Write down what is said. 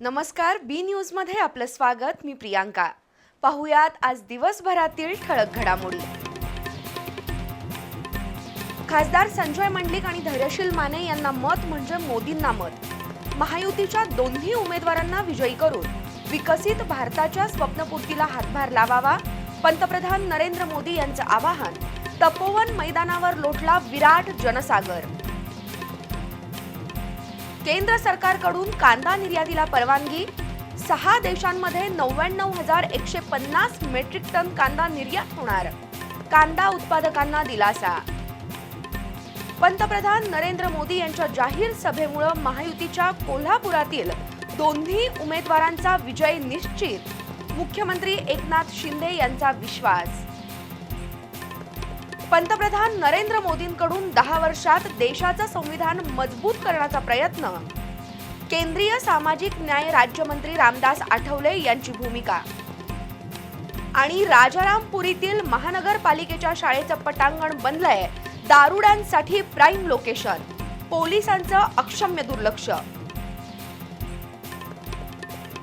नमस्कार बी न्यूजमध्ये आपलं स्वागत. मी प्रियांका. पाहुयात आज दिवसभरातील ठळक घडामोडी. खासदार संजय मंडलिक आणि धैर्यशील माने यांना मत म्हणजे मोदींना मत. महायुतीच्या दोन्ही उमेदवारांना विजयी करून विकसित भारताच्या स्वप्नपूर्तीला हातभार लावावा पंतप्रधान नरेंद्र मोदी यांचं आवाहन तपोवन मैदानावर लोटला विराट जनसागर. केंद्र सरकारकडून कांदा निर्यातीला परवानगी. सहा देशांमध्ये नव्याण्णव हजार एकशे पन्नास मेट्रिक टन कांदा निर्यात होणार. कांदा उत्पादकांना दिलासा. पंतप्रधान नरेंद्र मोदी यांच्या जाहीर सभेमुळे महायुतीच्या कोल्हापुरातील दोन्ही उमेदवारांचा विजय निश्चित. मुख्यमंत्री एकनाथ शिंदे यांचा विश्वास. पंतप्रधान नरेंद्र मोदींकडून दहा वर्षात देशाचं संविधान मजबूत करण्याचा प्रयत्न. केंद्रीय सामाजिक न्याय राज्यमंत्री रामदास आठवले यांची भूमिका. आणि राजारामपुरीतील महानगरपालिकेच्या शाळेचं पटांगण बनलंय. दारुड्यांसाठी प्राईम लोकेशन. पोलिसांचं अक्षम्य दुर्लक्ष.